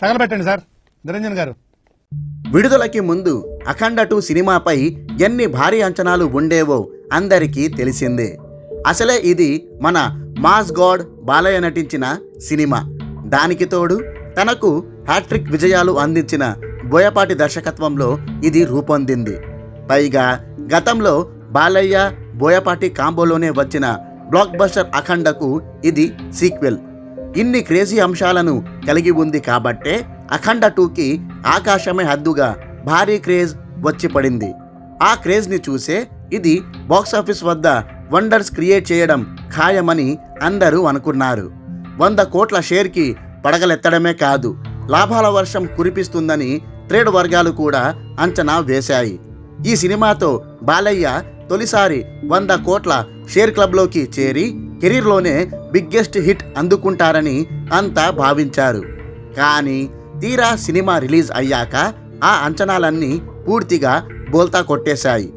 తగలబెట్టండి sir. Niranjan గారు. విడుదలకి ముందు అఖండ two సినిమాపై ఎన్ని భారీ అంచనాలు ఉండేవో అందరికీ తెలిసిందే. అసలే ఇది మన మాస్ గాడ్ బాలయ్య నటించిన సినిమా. దానికి తోడు తనకు హ్యాట్రిక్ విజయాలు అందించిన బోయపాటి దర్శకత్వంలో ఇది రూపొందింది. పైగా గతంలో బాలయ్య బోయపాటి కాంబోలోనే వచ్చిన బ్లాక్ బస్టర్ అఖండకు ఇది సీక్వెల్ ఇన్ని క్రేజీ అంశాలను కలిగి ఉంది కాబట్టే అఖండ టూకి ఆకాశమే హద్దుగా భారీ క్రేజ్ వచ్చి పడింది. ఆ క్రేజ్ని చూసే ఇది బాక్సాఫీస్ వద్ద వండర్స్ క్రియేట్ చేయడం ఖాయమని అందరూ అనుకున్నారు. వంద కోట్ల షేర్కి పడగలెత్తడమే కాదు లాభాల వర్షం కురిపిస్తుందని ట్రేడ్ వర్గాలు కూడా అంచనా వేశాయి. ఈ సినిమాతో బాలయ్య తొలిసారి వంద కోట్ల షేర్ క్లబ్లోకి చేరి కెరీర్లోనే బిగ్గెస్ట్ హిట్ అందుకుంటారని అంతా భావించారు. కానీ తీరా సినిమా రిలీజ్ అయ్యాక ఆ అంచనాలన్నీ పూర్తిగా బోల్తా కొట్టేశాయి.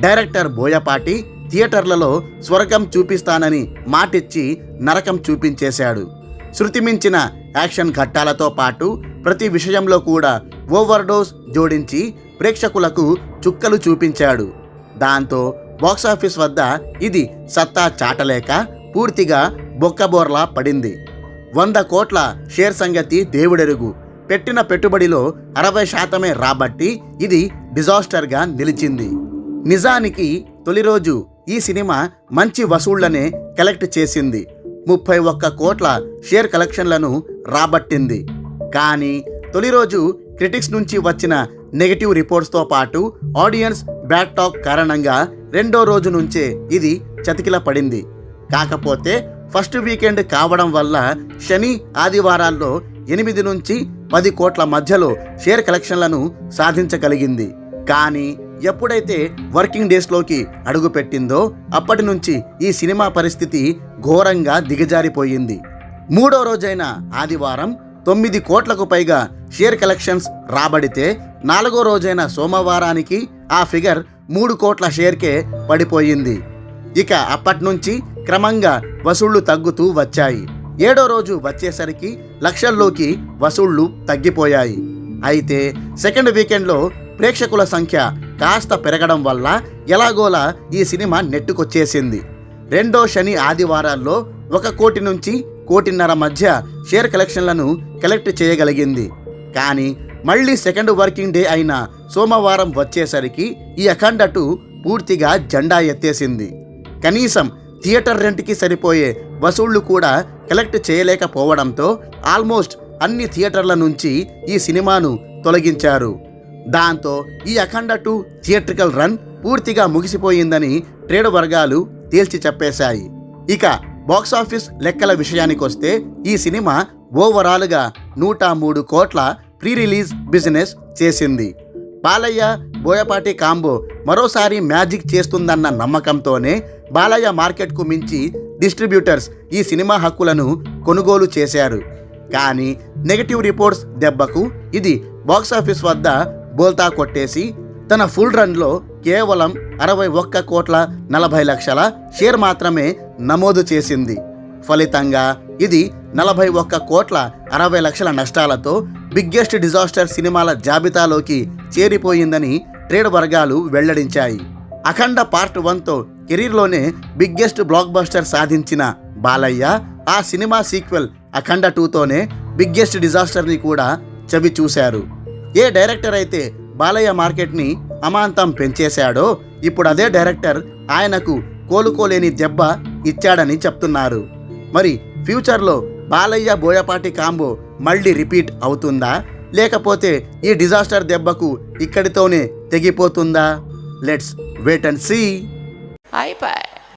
డైరెక్టర్ బోయపాటి థియేటర్లలో స్వర్గం చూపిస్తానని మాటిచ్చి నరకం చూపించేశాడు. శృతి మించిన యాక్షన్ ఘట్టాలతో పాటు ప్రతి విషయంలో కూడా ఓవర్డోస్ జోడించి ప్రేక్షకులకు చుక్కలు చూపించాడు. దాంతో బాక్సాఫీస్ వద్ద ఇది సత్తా చాటలేక పూర్తిగా బొక్కబోర్లా పడింది. వంద కోట్ల షేర్ సంగతి దేవుడెరుగు. పెట్టిన పెట్టుబడిలో అరవై శాతమే రాబట్టి ఇది డిజాస్టర్గా నిలిచింది. నిజానికి తొలి రోజు ఈ సినిమా మంచి వసూళ్ళనే కలెక్ట్ చేసింది. ముప్పై ఒక్క కోట్ల షేర్ కలెక్షన్లను రాబట్టింది. కానీ తొలి రోజు క్రిటిక్స్ నుంచి వచ్చిన నెగటివ్ రిపోర్ట్స్తో పాటు ఆడియన్స్ బ్యాడ్ టాక్ కారణంగా రెండో రోజు నుంచే ఇది చతికిల పడింది కాకపోతే ఫస్ట్ వీకెండ్ కావడం వల్ల శని ఆదివారాల్లో ఎనిమిది నుంచి పది కోట్ల మధ్యలో షేర్ కలెక్షన్లను సాధించగలిగింది. కానీ ఎప్పుడైతే వర్కింగ్ డేస్లోకి అడుగుపెట్టిందో అప్పటి నుంచి ఈ సినిమా పరిస్థితి ఘోరంగా దిగజారిపోయింది. మూడో రోజైన ఆదివారం తొమ్మిది కోట్లకు పైగా షేర్ కలెక్షన్స్ రాబడితే నాలుగో రోజైన సోమవారానికి ఆ ఫిగర్ మూడు కోట్ల షేర్కే పడిపోయింది. ఇక అప్పట్నుంచి క్రమంగా వసూళ్ళు తగ్గుతూ వచ్చాయి. ఏడో రోజు వచ్చేసరికి లక్షల్లోకి వసూళ్ళు తగ్గిపోయాయి. అయితే సెకండ్ వీకెండ్లో ప్రేక్షకుల సంఖ్య కాస్త పెరగడం వల్ల ఎలాగోలా ఈ సినిమా నెట్టుకొచ్చేసింది. రెండో శని ఆదివారాల్లో ఒక కోటి నుంచి కోటిన్నర మధ్య షేర్ కలెక్షన్లను కలెక్ట్ చేయగలిగింది. కానీ మళ్ళీ సెకండ్ వర్కింగ్ డే అయిన సోమవారం వచ్చేసరికి ఈ అఖండ టూ పూర్తిగా జెండా ఎత్తేసింది. కనీసం థియేటర్ రెంట్కి సరిపోయే వసూళ్ళు కూడా కలెక్ట్ చేయలేకపోవడంతో ఆల్మోస్ట్ అన్ని థియేటర్ల నుంచి ఈ సినిమాను తొలగించారు. దాంతో ఈ అఖండ టూ థియేట్రికల్ రన్ పూర్తిగా ముగిసిపోయిందని ట్రేడ్ వర్గాలు తేల్చి చెప్పేశాయి. ఇక బాక్సాఫీస్ లెక్కల విషయానికొస్తే ఈ సినిమా ఓవరాల్గా నూట మూడు కోట్ల ప్రీ రిలీజ్ బిజినెస్ చేసింది. బాలయ్య బోయపాటి కాంబో మరోసారి మ్యాజిక్ చేస్తుందన్న నమ్మకంతోనే బాలయ్య మార్కెట్కు మించి డిస్ట్రిబ్యూటర్స్ ఈ సినిమా హక్కులను కొనుగోలు చేశారు. కానీ నెగటివ్ రిపోర్ట్స్ దెబ్బకు ఇది బాక్సాఫీస్ వద్ద బోల్తా కొట్టేసి తన ఫుల్ రన్లో కేవలం అరవై ఒక్క కోట్ల నలభై లక్షల షేర్ మాత్రమే నమోదు చేసింది. ఫలితంగా ఇది నలభై ఒక్క కోట్ల అరవై లక్షల నష్టాలతో బిగ్గెస్ట్ డిజాస్టర్ సినిమాల జాబితాలోకి చేరిపోయిందని ట్రేడ్ వర్గాలు వెల్లడించాయి. అఖండ పార్ట్ వన్తో కెరీర్లోనే బిగ్గెస్ట్ బ్లాక్ బస్టర్ సాధించిన బాలయ్య ఆ సినిమా సీక్వెల్ అఖండ టూతోనే బిగ్గెస్ట్ డిజాస్టర్ని కూడా చవి చూశారు. ఏ డైరెక్టర్ అయితే బాలయ్య మార్కెట్ని అమాంతం పెంచేశాడో ఇప్పుడు అదే డైరెక్టర్ ఆయనకు కోలుకోలేని దెబ్బ ఇచ్చాడని చెప్తున్నారు. మరి ఫ్యూచర్లో బాలయ్య బోయపాటి కాంబో మళ్ళీ రిపీట్ అవుతుందా? లేకపోతే ఈ డిజాస్టర్ దెబ్బకు ఇక్కడితోనే తెగిపోతుందా? Let's wait and see. Aí, pai,